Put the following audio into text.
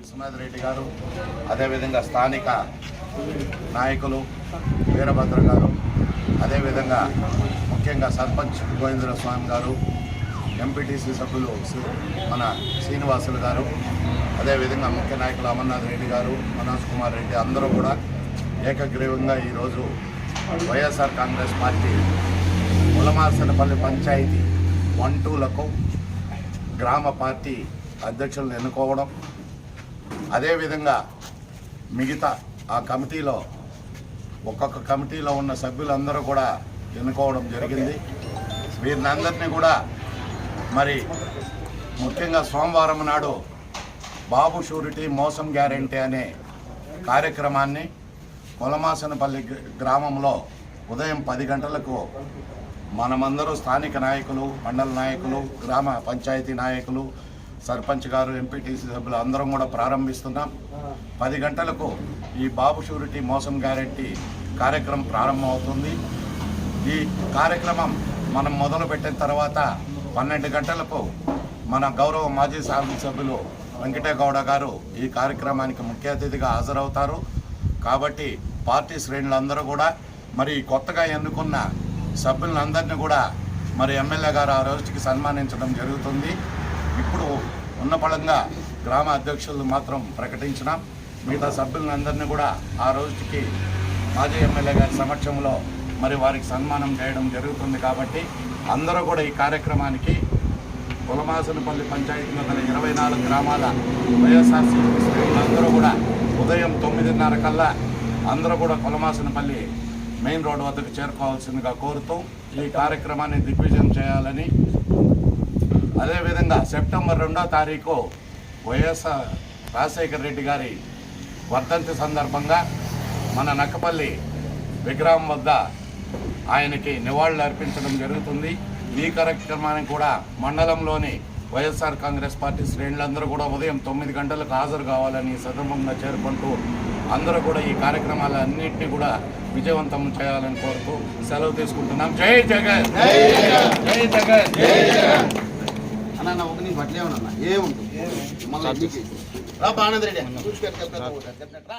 విశ్వనాథ్ రెడ్డి గారు అదేవిధంగా స్థానిక నాయకులు వీరభద్ర గారు అదేవిధంగా ముఖ్యంగా సర్పంచ్ గోవిందర స్వామి గారు ఎంపీటీసీ సభ్యులు శ్రీ- మన శ్రీనివాసులు గారు అదేవిధంగా ముఖ్య నాయకులు అమర్నాథ్ రెడ్డి గారు మనోజ్ కుమార్ రెడ్డి అందరూ కూడా ఏకగ్రీవంగా ఈరోజు YSR Congress party Mulamasanapalli panchayat one టూలకు గ్రామ పార్టీ అధ్యక్షులను ఎన్నుకోవడం అదేవిధంగా మిగతా ఆ కమిటీలో ఒక్కొక్క కమిటీలో ఉన్న సభ్యులందరూ కూడా ఎన్నుకోవడం జరిగింది. వీరినందరినీ కూడా మరి ముఖ్యంగా సోమవారం నాడు బాబు షూరిటీ మోసం గ్యారెంటీ అనే కార్యక్రమాన్ని కొలమాసనపల్లి గ్రామంలో ఉదయం పది గంటలకు మనమందరూ స్థానిక నాయకులు మండల నాయకులు గ్రామ పంచాయతీ నాయకులు సర్పంచ్ గారు ఎంపీటీసీ సభ్యులు అందరం కూడా ప్రారంభిస్తున్నాం. పది గంటలకు ఈ బాబు షూరిటీ మోసం గ్యారెంటీ కార్యక్రమం ప్రారంభమవుతుంది. ఈ కార్యక్రమం మనం మొదలు పెట్టిన తర్వాత పన్నెండు గంటలకు మన గౌరవ మాజీ శాసనసభ్యులు వెంకటేగౌడ గారు ఈ కార్యక్రమానికి ముఖ్య అతిథిగా హాజరవుతారు. కాబట్టి పార్టీ శ్రేణులందరూ కూడా మరి కొత్తగా ఎన్నుకున్న సభ్యులందరినీ కూడా మరి ఎమ్మెల్యే గారు ఆ రోజుకి సన్మానించడం జరుగుతుంది. ఇప్పుడు ఉన్న పడంగా గ్రామ అధ్యక్షులు మాత్రం ప్రకటించినాం మిగతా సభ్యులందరినీ కూడా ఆ రోజుకి మాజీ ఎమ్మెల్యే గారి సమక్షంలో మరి వారికి సన్మానం చేయడం జరుగుతుంది కాబట్టి అందరూ కూడా ఈ కార్యక్రమానికి కులమాసనపల్లి పంచాయతీలో గల ఇరవై నాలుగు గ్రామాల వైఎస్ఆర్సీపీ శ్రేణులందరూ కూడా ఉదయం తొమ్మిదిన్నర కల్లా అందరూ కూడా కులమాసనపల్లి మెయిన్ రోడ్డు వద్దకు చేరుకోవాల్సిందిగా కోరుతూ ఈ కార్యక్రమాన్ని దిగ్విజయం చేయాలని సెప్టెంబర్ రెండో తారీఖు వైఎస్ఆర్ రాజశేఖర రెడ్డి గారి వర్ధంతి సందర్భంగా మన నక్కపల్లి విగ్రహం వద్ద ఆయనకి నివాళులు అర్పించడం జరుగుతుంది. ఈ కార్యక్రమానికి కూడా మండలంలోని వైఎస్ఆర్ కాంగ్రెస్ పార్టీ శ్రేణులందరూ కూడా ఉదయం తొమ్మిది గంటలకు హాజరు కావాలని సందర్భంగా చేరుకుంటూ అందరూ కూడా ఈ కార్యక్రమాలన్నింటినీ కూడా విజయవంతం చేయాలని కోరుతూ సెలవు తీసుకుంటున్నాం. జై జగన్! జై జగన్! అన్న అన్న ఒక నీ బట్టలు ఏమన్నా ఏముంటుంది రా బాణందరెడ్డి చూసుకెళ్ళి రా.